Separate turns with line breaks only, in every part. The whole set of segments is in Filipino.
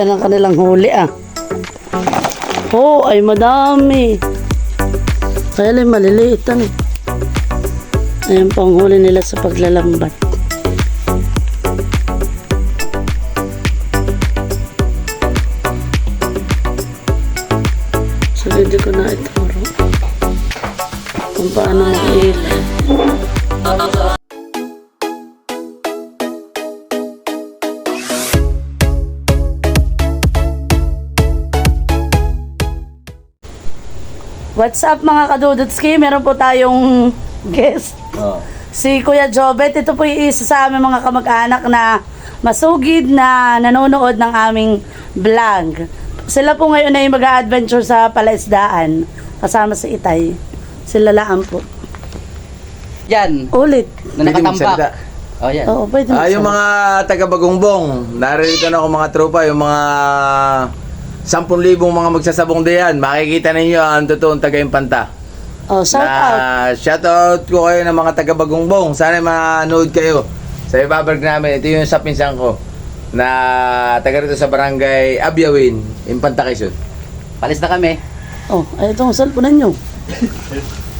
Yan ang kanilang huli ah. Oh, ay madami. Kaya lang maliliit ano. Ayan pang huli nila sa paglalambat. So, hindi ko na ituro kung paano mag-ilan. What's up mga kadudutski? Meron po tayong guest. Si Kuya Jobet. Ito po yung isa sa aming mga kamag-anak na masugid na nanonood ng aming vlog. Sila po ngayon ay mag-adventure sa palaisdaan kasama si Itay. Sila laan po.
Yan,
Ulit.
na
Pwede magsalita.
nakatambak. Oh, yan.
Oo, pwede
Ah, yung mga taga Bagongbong, narito na ako mga tropa, yung mga 10,000 mga magsasabong diyan. Makikita ninyo ang totoong taga Impanta.
Oh, shout out.
na, shout out ko kayo ng mga taga Bagongbong. Sana manood kayo sa ibabarg namin. Ito yung sa pinsan ko na taga rito sa barangay Abyawin, Impanta Quezon.
Palis na kami.
Oh, ay itong cellphone nyo.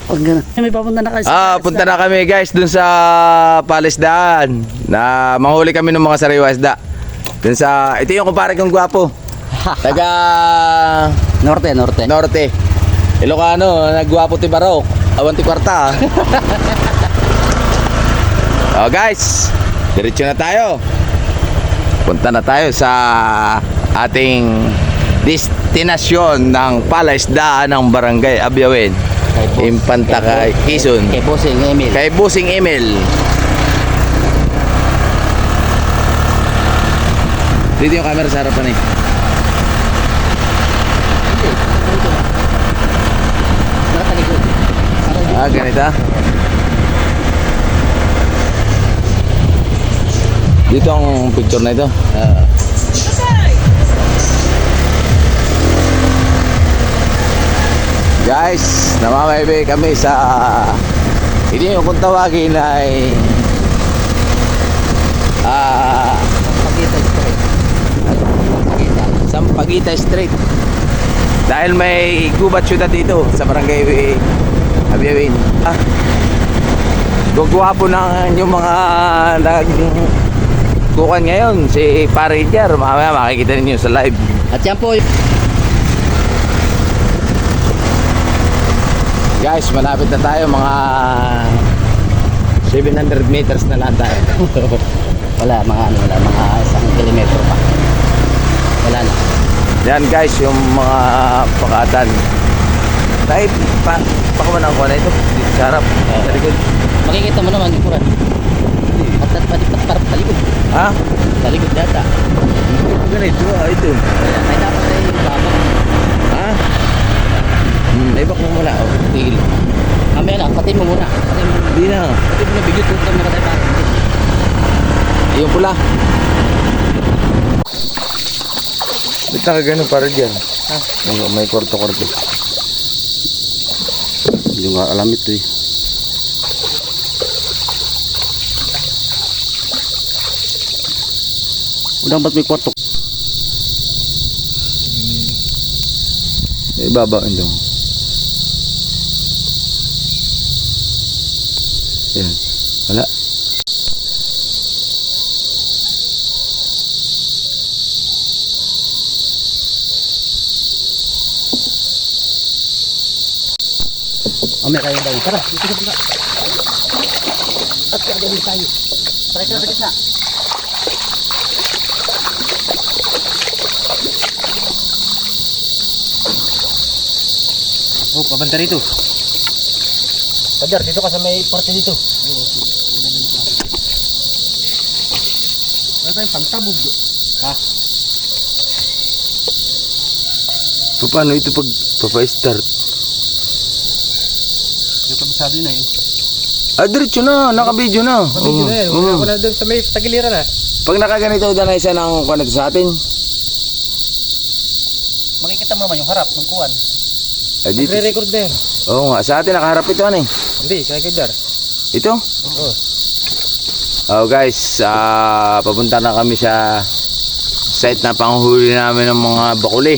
Huwag ganun. May papunta na kayo sa
Ah, punta na kami guys dun sa Palisdaan na manghuli kami ng mga sariwa isda. Dun sa, ito yung kumpare kong gwapo. Taga
Norte, norte.
Norte. Ilocano, nagwapo ti Barok. Awan ti kwarta. oh guys, diretso na tayo. Punta na tayo sa ating destinasyon ng palaisdaan ng Barangay Abyawin. Impanta kay Quezon.
Kay Bossing Emil.
Kay Busing Emil. Dito yung camera sa harapan eh. Ah, ganito. Dito ang picture na ito.
Ah,
Guys, namamaybe kami sa hindi yung kung tawagin ay ah
Pagkita straight. Pagkita.
Sampaguita Street. Dahil may gubat syudad dito sa barangay Abiawin. Ah, Gugwapo na yung mga nag kukan ngayon si Pare Jar. Mamaya makikita ninyo sa live.
At yan po,
Guys, malapit na tayo mga 700 meters na lang tayo.
wala, mga ano, wala, mga isang kilometro pa. Wala na.
Yan guys, yung mga pakatan. Tayo, pa, pakaman ko na ito. Dito sa harap. Sa likod.
Makikita mo naman, yung kuran. At at at at parang talikod.
Ha?
Talikod data.
Ganito, ah, ito.
Ay dapat ay babak.
Ha? Hmm, ibak mo mula. Oh.
Tigil. Mamaya na, patay mo muna. Patay mo muna.
Hindi na.
Patay mo na, ko ito mga tayo parang.
Yung pula. Ba't ka ganun para dyan? Ha? May, may kwarto-kwarto.
Hindi nga alam ito eh. Udang ba't may kwarto?
Eh, baba ito. Yan. Wala.
Mamaya kayo daw. Tara, dito ka dito. At kaya din tayo. Tara ka sa gitna. Oh, pabanta rito. Kadar, dito ka sa may parte dito. Ano tayong pangtabog? Ha?
Pa, paano ito pag papa-start?
Kabisado na yun.
Ah, diretso na. Naka-video na. Oo. Oo.
Wala doon sa may tagiliran ah.
Pag nakaganito na isa ng kwanito sa atin.
Makikita mo naman yung harap ng kuwan.
Eh, dito.
Re-record na yun.
Oo nga. Sa atin nakaharap ito ano eh.
Hindi, kaya kadar.
Ito?
Oo.
Oh guys, ah papunta na kami sa site na panghuli namin ng mga bakuli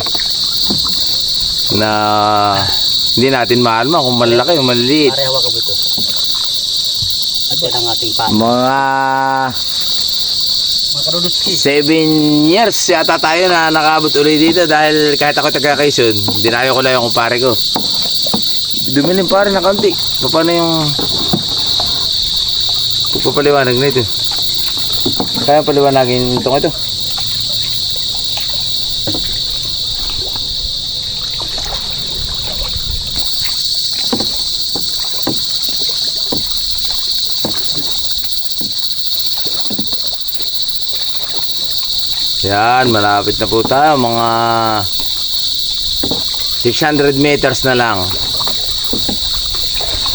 na hindi natin maalma kung malalaki o maliliit.
Pare, hawak ko ito. At yan ang ating pa.
Mga
Mga kadudutski.
7 years yata tayo na nakabot ulit dito dahil kahit ako taga Quezon, dinayo ko lang yung kumpare ko. Dumilim pa rin na kaunti. Paano yung pagpapaliwanag na ito? Kaya paliwanagin itong ito. Yan, malapit na po tayo. Mga 600 meters na lang.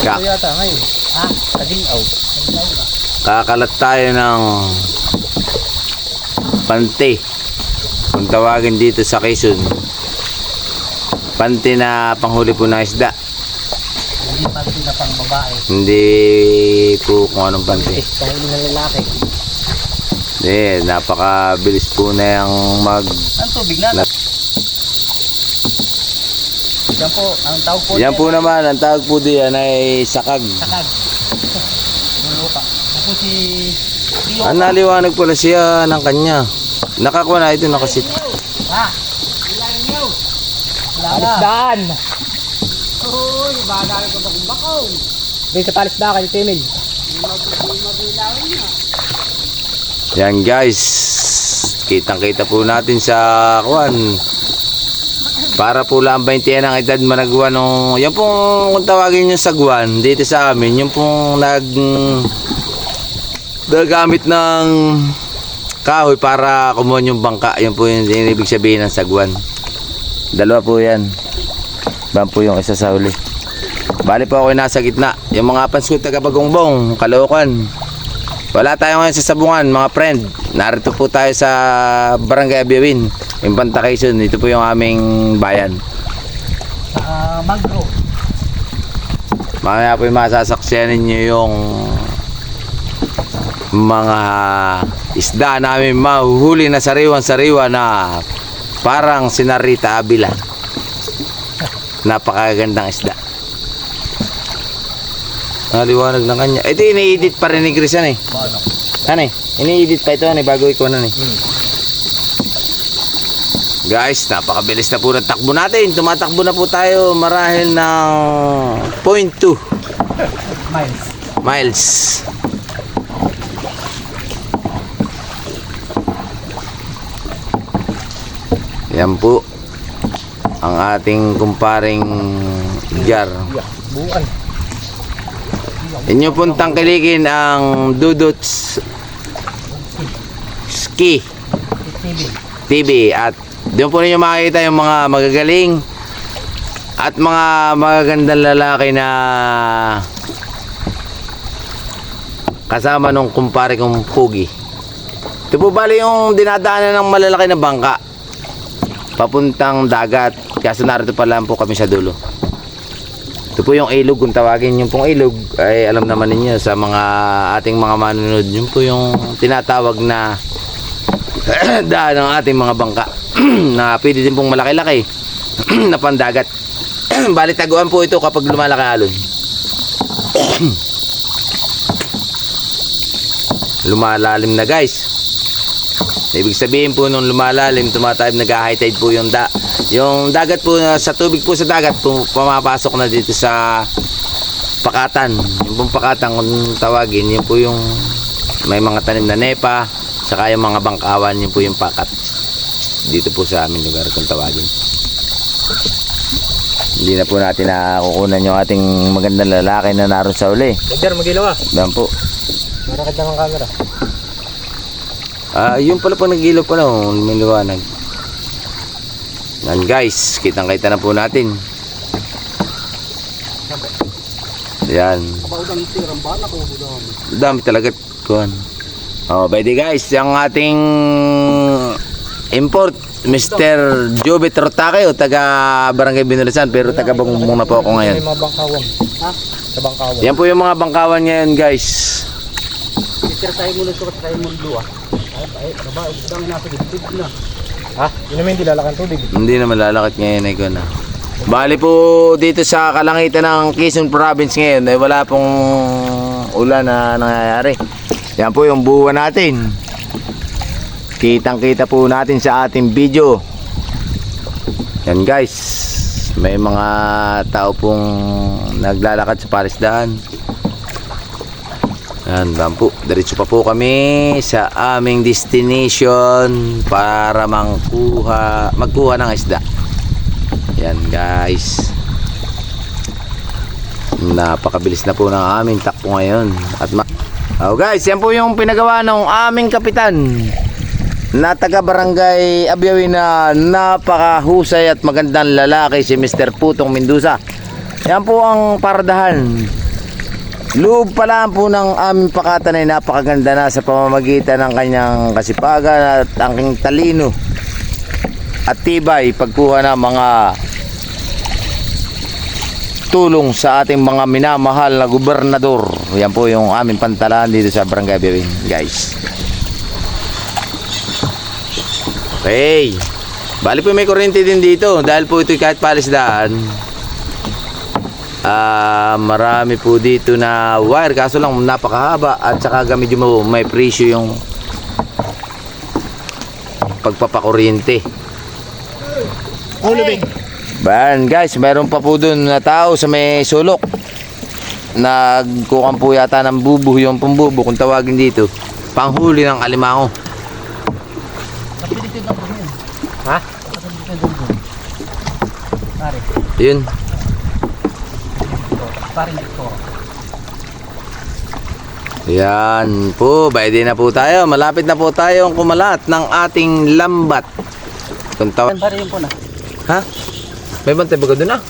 Ka
yata ngayon. Ha? Kadingaw. Na.
kakalat tayo ng pante. Kung tawagin dito sa Quezon. Pante na panghuli po ng isda.
Hindi panty na pang babae.
Hindi po kung anong pante.
Dahil ng lalaki.
Eh, napakabilis po na yung mag...
Ang tubig na.
Na-
Yan po, ang tawag po.
Yan po naman, ang tawag po diyan ay sakag.
Sakag. Buluka. Ako si... Tio.
Ang naliwanag pala siya ng kanya. Nakakuha na ito, nakasit.
Ha? Palisdaan. Uy, badali ko ba kung bakaw? Hindi sa palisdaan kay Timil.
Yan guys. Kitang kita po natin sa kuan. Para po lang 20 yan ang edad managwa nung yan pong kung tawagin nyo sagwan dito sa amin yung pong nag gagamit ng kahoy para kumuha yung bangka. Yan po yung ibig sabihin ng sagwan dalawa po yan. Ban po yung isa sa huli. Bali po ako yung nasa gitna. Yung mga panskul taga Bagongbong Caloocan wala tayo ngayon sa sabungan mga friend. Narito po tayo sa Barangay Abiawin Impanta Quezon. Ito po yung aming bayan.
Sa Magro.
mamaya po yung masasaksyan ninyo yung mga isda namin mahuhuli na sariwan-sariwa na parang sinarita abila. Napakagandang isda naliwanag ng kanya ito ini-edit pa rin ni Grisan eh ano eh ini-edit pa ito ano eh, bago ikaw na eh Guys, napakabilis na po ng takbo natin. Tumatakbo na po tayo marahil ng 0.2
Miles.
miles. Yan po ang ating kumparing jar.
Buwan.
Inyo pong tangkilikin ang Dudots Ski.
TV
at doon po ninyo makikita yung mga magagaling at mga magagandang lalaki na kasama nung kumpare kong Pugi. Ito po bali yung dinadaanan ng malalaki na bangka papuntang dagat. Kaso narito pa lang po kami sa dulo. Ito po yung ilog kung tawagin yung pong ilog ay alam naman ninyo sa mga ating mga manunod yun po yung tinatawag na daan ng ating mga bangka na pwede din pong malaki-laki na pandagat. Bali taguan po ito kapag lumalaki alon. Lumalalim na guys. Ibig sabihin po nung lumalalim, tumatayib nag-high tide po yung da yung dagat po na sa tubig po sa dagat po pumapasok na dito sa pakatan. Yung pong pakatan kung tawagin, yun po yung may mga tanim na nepa, saka yung mga bangkawan, yun po yung pakat. Dito po sa aming lugar kung tawagin. Hindi na po natin nakukunan yung ating magandang lalaki na naroon sa uli.
Edgar, magilaw ah.
Yan po.
Marakad lang ang camera.
Ah, yun pala pag nag-ilaw pala, oh, may liwanag. Yan guys, kitang-kita na po natin. Yan. Dami talaga kuhan. Oh, pwede guys, yung ating import Mr. Jobet Rotake o taga Barangay Binulasan pero taga Bangbong na po ako ngayon.
May mga bangkawan. Ha? Sa bangkawan.
Yan po yung mga bangkawan ngayon guys.
Titira tayo muna kasi tayo mundo ah. Ay, baba, udang na sa dibdib na. Ha? Yun naman hindi lalakan tubig.
Hindi na malalakad ngayon ay na. Bali po dito sa kalangitan ng Quezon Province ngayon ay wala pong ulan na nangyayari. Yan po yung buwan natin. Kitang kita po natin sa ating video. Yan guys. May mga tao pong naglalakad sa parisdaan. Yan lang po. Diretso pa po kami sa aming destination para mangkuha, magkuha ng isda. Yan guys. Napakabilis na po ng aming takbo ngayon. At ma- oh guys, yan po yung pinagawa ng aming kapitan na taga barangay Abyawi na napakahusay at magandang lalaki si Mr. Putong Mendoza. Yan po ang paradahan. Loob pa lang po ng aming pakatan ay napakaganda na sa pamamagitan ng kanyang kasipagan at angking talino at tibay pagkuha ng mga tulong sa ating mga minamahal na gobernador. Yan po yung aming pantalan dito sa Barangay Biwin, guys. Okay. Bali po may kuryente din dito dahil po ito kahit palisdaan. Ah, marami po dito na wire kaso lang napakahaba at saka medyo mo- may presyo yung pagpapakuryente.
Ulo, Bing.
Ban guys, meron pa po dun na tao sa may sulok. Nagkukan po yata ng bubuh yung pumbubo kung tawagin dito. Panghuli ng alimango.
Ha?
Yun. Yan po, pwede na po tayo. Malapit na po tayong kumalat ng ating lambat. Kung tawa...
Pare yun po na.
Ha? May bantay ba ka doon ah?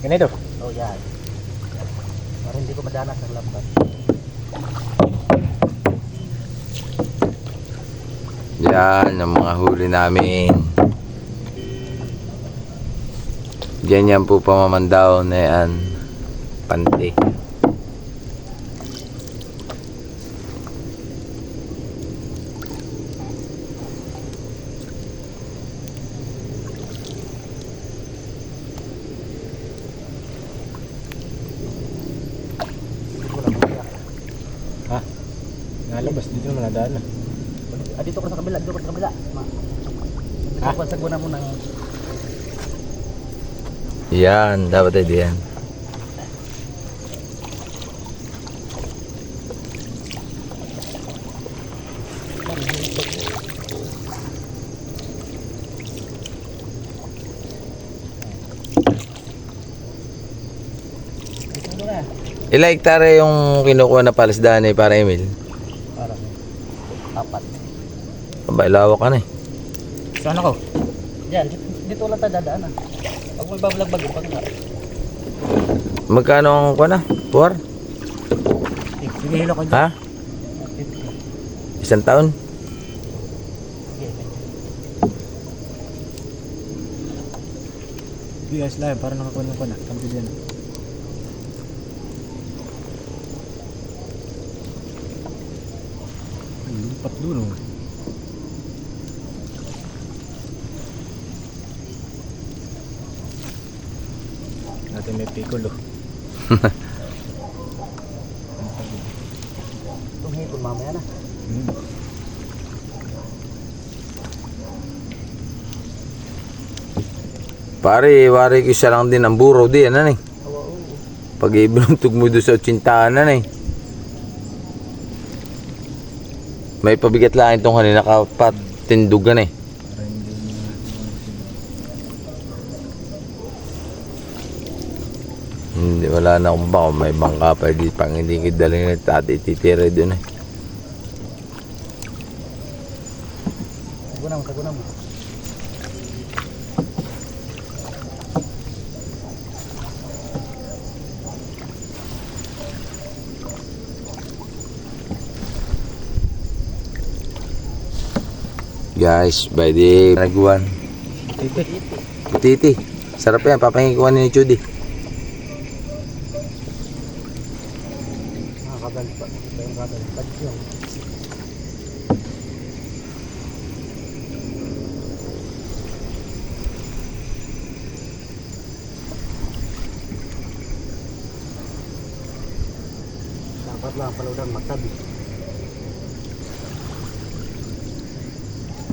Ganito. Oh, yan. Para hindi ko madanas ng lambat.
Yan ang mga huli namin. Diyan yan po pamamandaw na yan. Pante.
Ha? Nalabas, dito naman nadaan na.
Ah, dito ko sa kabila, dito ko sa kabila. Ma.
Ha?
Ako sa guna mo ng
Yan, dapat ay diyan. Ilang hektare yung kinukuha na palisdaan eh para Emil?
Parang apat.
Aba, lawak ka na eh.
Saan ako?
Diyan, dito, dito lang tayo dadaan ah. Pag may babalagbag yung pag.
Magkano ang kuha na? Puwar?
Sige, hilo ko dyan.
Ha? Isang taon?
Ayos lang. Para nakakuha ko na. Kampi dyan. Lupat dulo. Natin may pikulo.
itong hipon mamaya na.
Hmm.
Pare, wari ko siya lang din ang buro di, ano eh.
Oo.
Pag ibinutog mo doon sa utsintahan na eh. May pabigat lang itong kanina kapatindugan eh.
Hindi,
wala na akong baka may bangka pa di pang hindi kidalhin at ati titira doon eh.
Sa guna mo, sa guna mo.
Guys, by the nagwan.
Titi.
Titi. Sarap yan, papahingikuan ni Judy.
Nakagalit pa. Kaya nakagalit pa yun. Dapat lang paludan magtabi.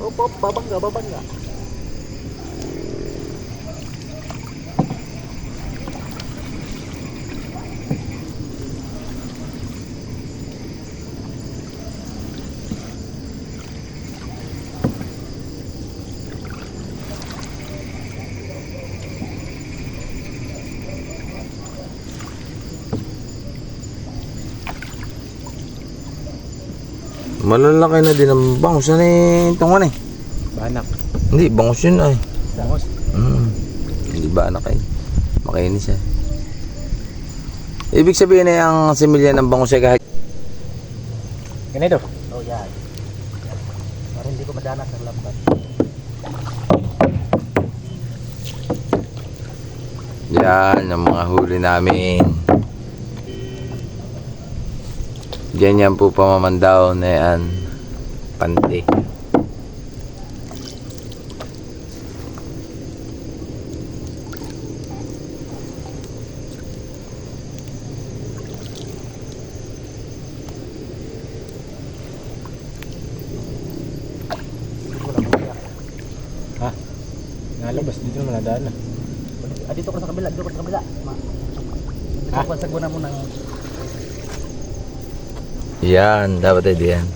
Op, op, babangga, babangga.
Malalaki na din ang bangus. Ano eh, itong ano eh?
Banak.
Hindi, bangus yun ay.
Bangos.
Mm. Hindi ba anak ay? Makinis siya. Ibig sabihin na yung similya ng bangus ay kahit
Ganito. Oh, yan. Para hindi ko madanas ng lambat.
Yan, ang mga huli namin. Ganyan po pamamandaw na yan. Pante.
Ha? Nalabas, dito naman nadaan na.
Ah, dito ko sa kabila, dito ko sa kabila. Ma. Dito
Ha?
ko sa guna mo ng...
Yan, dapat ay diyan.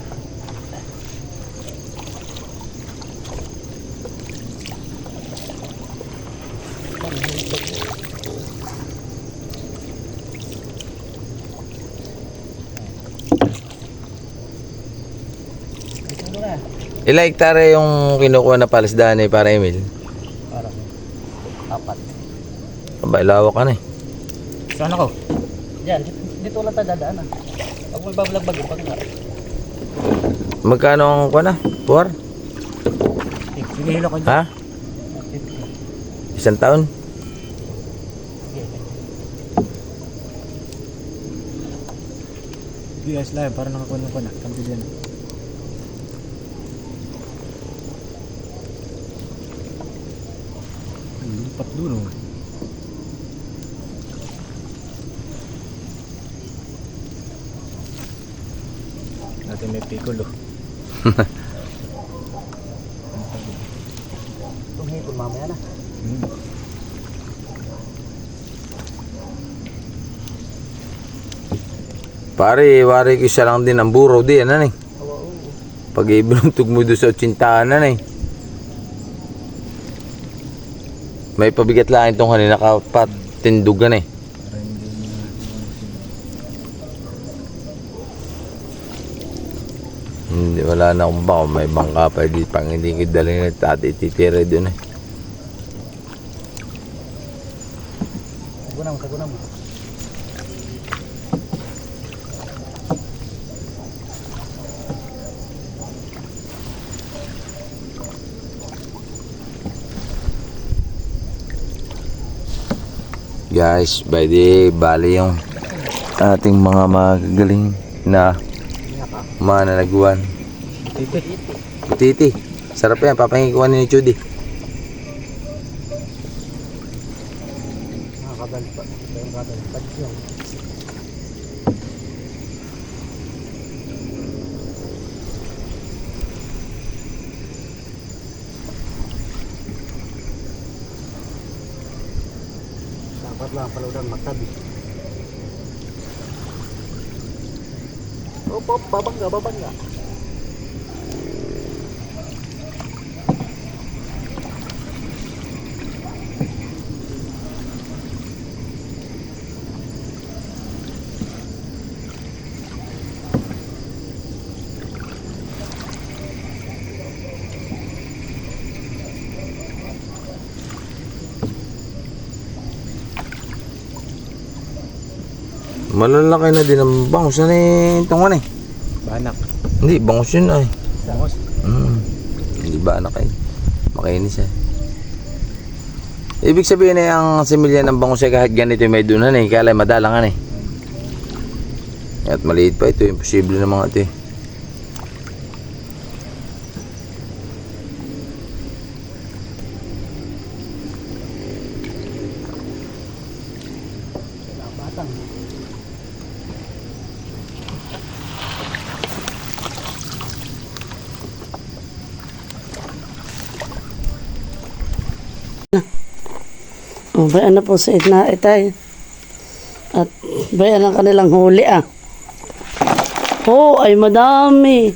Ilang hektare yung kinukuha na palisdaan eh para Emil?
Parang apat.
Aba, lawak ka na eh.
Saan ako?
Yan, dito, dito lang tayo dadaan ah. May babalagbag, pag nga.
Magkano ang kuha na? Puwar?
Sinihilo ko
Ha? Isang taon?
Yes, live. Para nakakunan ko na. Kampi dyan. Lupat dulo. Natin may pikulo.
Itong hipon mamaya na.
Hmm.
Pare, wari ko siya lang din ang buraw di, ano eh. Pag ibinuntog mo doon sa tsintahan na eh. May pabigat lang itong kanina kapatindugan eh. Wala na akong bako. May bangka pa. Di pang hindi ko dalhin na tati titira doon eh.
Sa guna mo, sa guna mo.
Guys, by the bali yung ating mga magagaling na mananaguan.
Titi.
Titi, sarap yan. Papahingikuan ni Chudi.
Nakakagal pa. Kaya nakakagal pa yun. Dapat lang paludan magtabi. Op, op, babangga, babangga.
Malalaki na din ang bangus. Ano eh, itong ano eh.
Banak.
Hindi, bangus yun ay.
Bangos.
Mm. Hindi ba anak ay? Makinis eh. Ibig sabihin na yung similya ng bangus ay kahit ganito may dunan eh. Kaya lang madalangan eh. At maliit pa ito, imposible na mga ate.
Oh, bayan na po sa itna itay. At bayan ang kanilang huli ah. Oh, ay madami.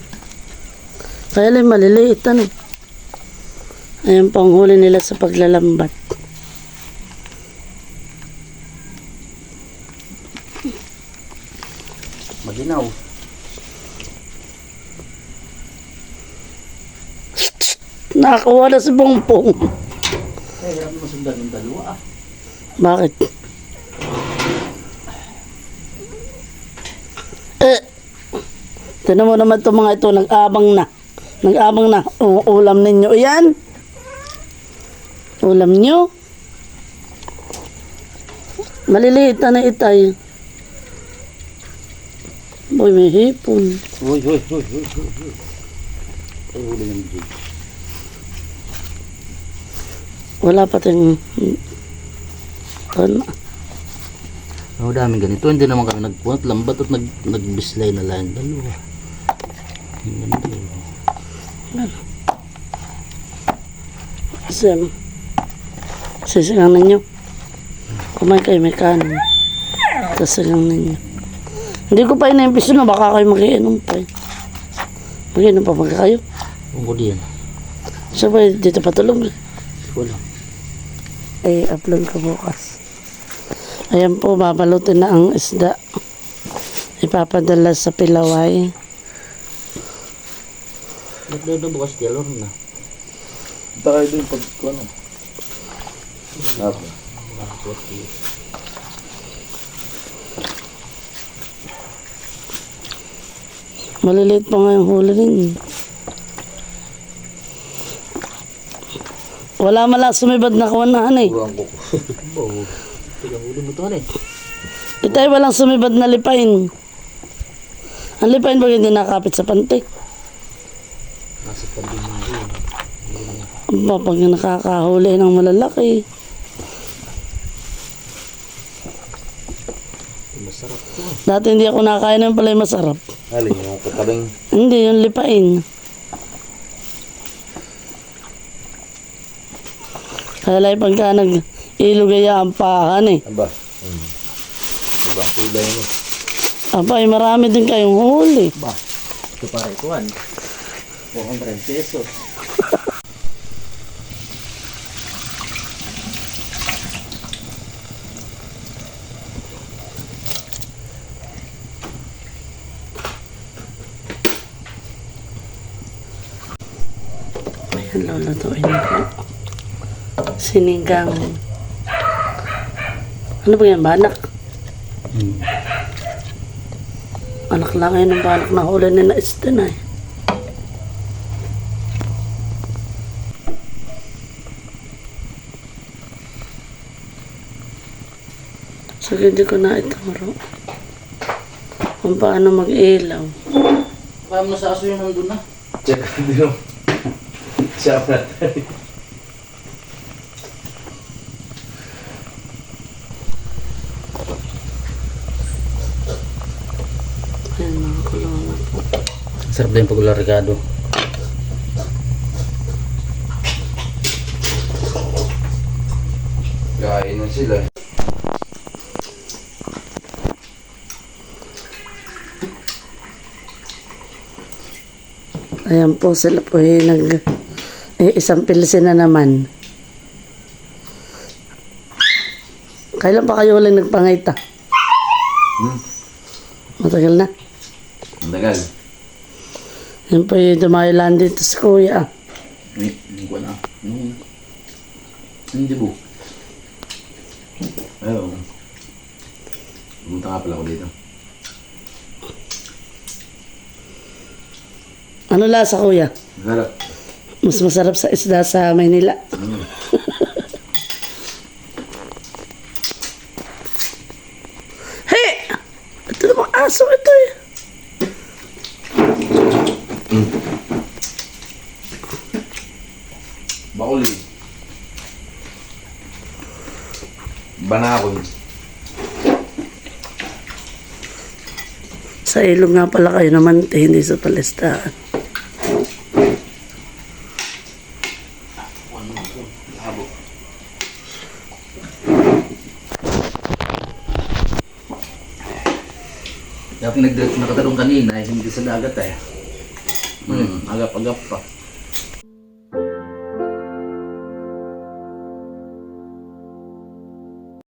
Kaya lang maliliit ano. Ayan pang huli nila sa paglalambat.
Maginaw.
Nakakuha na si Pongpong.
Sundan yung dalawa ah.
Bakit? Eh, tinan mo naman itong mga ito, nag-abang na. Nag-abang na. O, ulam ninyo. Yan. Ulam nyo. Maliliit na na itay. Boy, may hipon.
Uy, uy, uy, uy, uy, uy. Ay, huli yung jig.
Wala pa tayong... Ano?
Ang daming ganito, hindi naman kami nagpunat, lambat at nag, nagbislay na lang dalawa. Ang ganda.
Sam. Sisingang ninyo. Kumain kayo may kanin. Sisingang ninyo. Hindi ko pa ina-impiso na baka kayo mag-iinom pa eh. Mag-iinom pa ba kayo?
Ko diyan.
Siya ba dito patulog?
Wala.
Eh, upload ko bukas. Ayan po, babalutin na ang isda. Ipapadala sa Pilaway.
Nagdodo bukas di alor na.
Tayo doon pag ano.
Maliliit pa nga yung huli ninyo. Wala man lang sumibad na kuwanahan eh.
Buwang ko.
Bo. Tigang ulo mo to eh.
Itay walang sumibad na lipain. Ang lipain ba hindi nakapit sa panty?
Nasa yun.
Aba, pag nakakahuli ng malalaki.
Masarap to.
Dati hindi ako nakakain ng palay masarap.
Alin, yung katabing.
Hindi, yung lipain. Lang pagka nag-ilugaya ang pahan eh.
Aba. Hmm. Ibang kulay mo.
Aba, ay marami din kayong huli.
Ba. Ito pare ito an. 400 pesos.
Ayan, lulutuin na po. Sinigang. Ano ba yan, banak?
Hmm.
Anak lang ngayon ng banak na huli na istin ay. So, hindi ko na ituro. Kung paano mag-ilaw.
Kaya mo sa aso yung nandun na.
Check din mo. Siya na tayo.
Ayan, mga kulungan na po.
Sarap din pag largado.
Kain na sila.
Ayan po sila po eh, nag eh, isang pilsin na naman. Kailan pa kayo ulit nagpangita?
Hmm.
Matagal na.
Ang tagal.
Yan po yung dumayo dito sa kuya.
Hindi, hindi ko na. Hindi po.
Ayun. Pumunta nga pala ako dito.
Ano lasa kuya?
Sarap.
Mas masarap sa isda sa Maynila. Hey! Ito naman aso ito eh.
Bauli. Banakon.
Sa ilog nga pala kayo naman, te, hindi sa palistaan.
Kaya pinagdiretso na katarong kanina, eh, hindi sa dagat eh. Hmm, agap-agap pa.